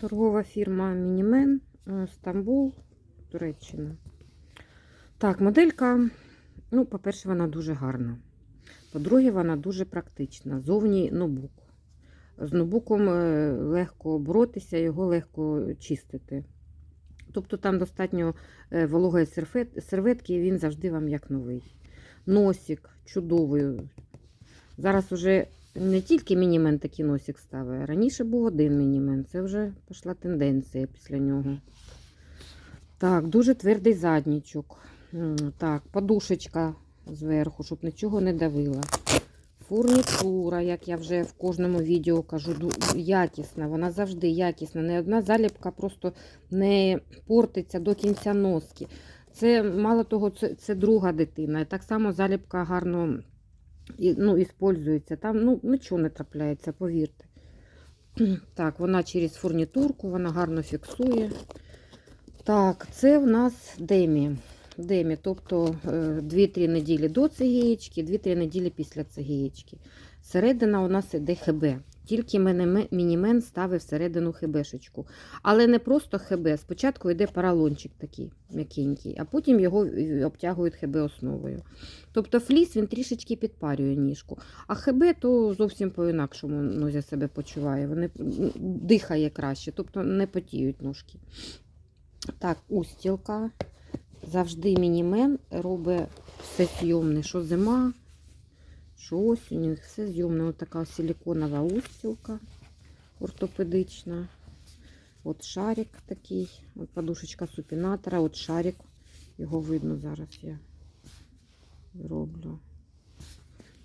Торгова фірма Мінімен, е, Стамбул, Туреччина. Так, моделька, ну, по-перше, вона дуже гарна. По-друге, вона дуже практична. Зовні ноутбук. З ноутбуком е, легко боротися, його легко чистити. Тобто там достатньо е, вологої серветки, і він завжди вам як новий. Носик чудовий. Зараз уже не тільки мінімен такий носик ставить, раніше був один мінімен. Це вже пішла тенденція після нього. Так, дуже твердий заднічок. Так, подушечка зверху, щоб нічого не давила. Фурнітура, як я вже в кожному відео кажу, якісна. Вона завжди якісна. Не одна заліпка просто не портиться до кінця носки. Це мало того, це, це друга дитина. Так само заліпка гарно і, ну, іспользується. Там ну, нічого не трапляється, повірте. Так, вона через фурнітурку, вона гарно фіксує. Так, це в нас демі. Демі, тобто 2-3 неділі до цигієчки, 2-3 неділі після цигієчки. Середина у нас іде ХБ. Тільки мінімен ставив всередину хебешечку. Але не просто ХБ. Спочатку йде паралончик такий м'якенький, а потім його е, обтягують ХБ основою. Тобто фліс він трішечки підпарює ніжку. А ХБ то зовсім по-інакшому нозя себе почуває. Вони дихає краще, тобто не потіють ножки. Так, устілка. Завжди мінімен робить все зйомне, що зима, що осінь, все зйомне. Ось така силіконова устілка ортопедична. От шарик такий, от подушечка супінатора, от шарик. Його видно зараз я роблю.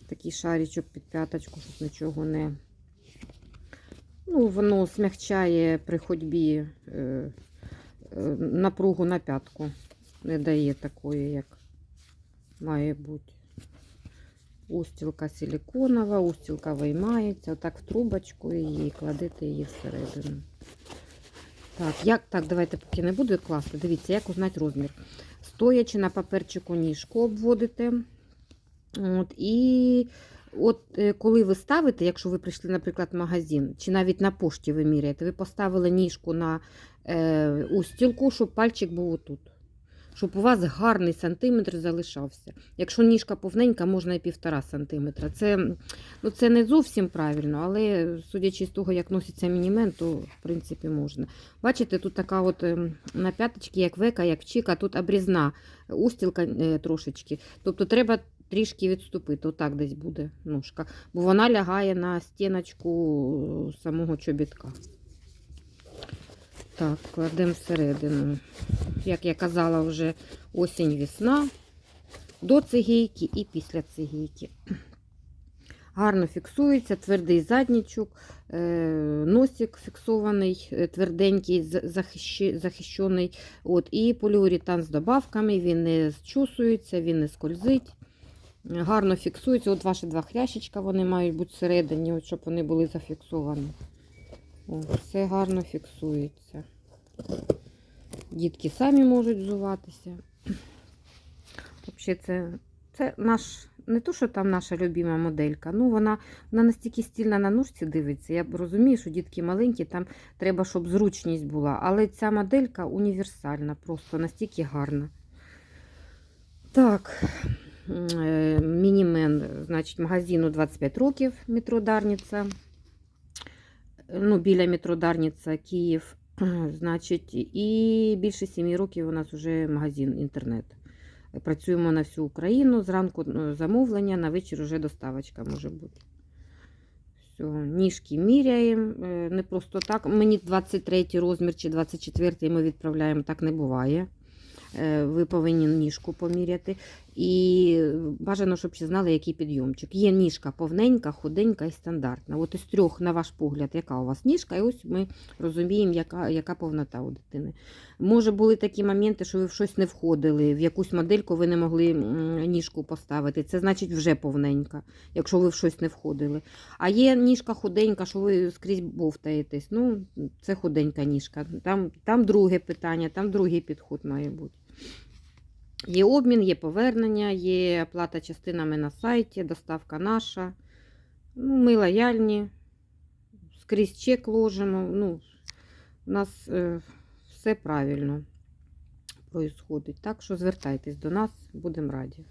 Такий шаричок під п'яточку, щоб нічого не. Ну, воно смягчає при ходьбі е, е, напругу на п'ятку. Не дає такої, як має бути. Устілка силіконова, устілка виймається, отак в трубочку її кладете її всередину. Так, як, так, давайте поки не буду класти. Дивіться, як узнати розмір. Стоячи на паперчику ніжку обводите. От, і от е, коли ви ставите, якщо ви прийшли, наприклад, в магазин, чи навіть на пошті ви міряєте, ви поставили ніжку на е, устілку, щоб пальчик був отут. Щоб у вас гарний сантиметр залишався. Якщо ніжка повненька, можна і півтора сантиметра. Це, ну, це не зовсім правильно, але судячи з того, як носиться мінімен, то в принципі можна. Бачите, тут така от ем, на п'яточки, як века, як чіка, тут обрізна устілка е, трошечки. Тобто треба трішки відступити. Отак десь буде ножка. Бо вона лягає на стіночку е, самого чобітка. Так, кладемо всередину. Як я казала, вже осінь, весна. До цигійки і після цигійки. Гарно фіксується, твердий заднічок, е, носик фіксований, е, тверденький, захищений. От, і поліуретан з добавками, він не зчусується, він не скользить. Гарно фіксується. От ваші два хрящичка, вони мають бути всередині, от, щоб вони були зафіксовані. О, все гарно фіксується. Дітки самі можуть взуватися. Взагалі, це, це наш, не то, що там наша любима моделька, ну вона, вона настільки стільна на ножці дивиться. Я розумію, що дітки маленькі, там треба, щоб зручність була. Але ця моделька універсальна, просто настільки гарна. Так, е, мінімен, значить, магазину 25 років, метро Дарниця. Ну, біля метро Дарниця, Київ. Значить, і більше 7 років у нас вже магазин інтернет. Працюємо на всю Україну. Зранку ну, замовлення, на вечір вже доставочка може бути. Все, ніжки міряємо. е, Не просто так. Мені 23 розмір чи 24 ми відправляємо, так не буває. Е, Ви повинні ніжку поміряти. І бажано, щоб ще знали, який підйомчик. Є ніжка повненька, худенька і стандартна. От із трьох, на ваш погляд, яка у вас ніжка, і ось ми розуміємо, яка, яка повнота у дитини. Може, були такі моменти, що ви в щось не входили, в якусь модельку ви не могли ніжку поставити. Це значить вже повненька, якщо ви в щось не входили. А є ніжка худенька, що ви скрізь бовтаєтесь. Ну, це худенька ніжка. Там, там друге питання, там другий підход має бути. Є обмін, є повернення, є оплата частинами на сайті, доставка наша. Ну, Ми лояльні, скрізь чек ложимо. Ну, у нас е, все правильно происходить. Так що звертайтесь до нас, будемо раді.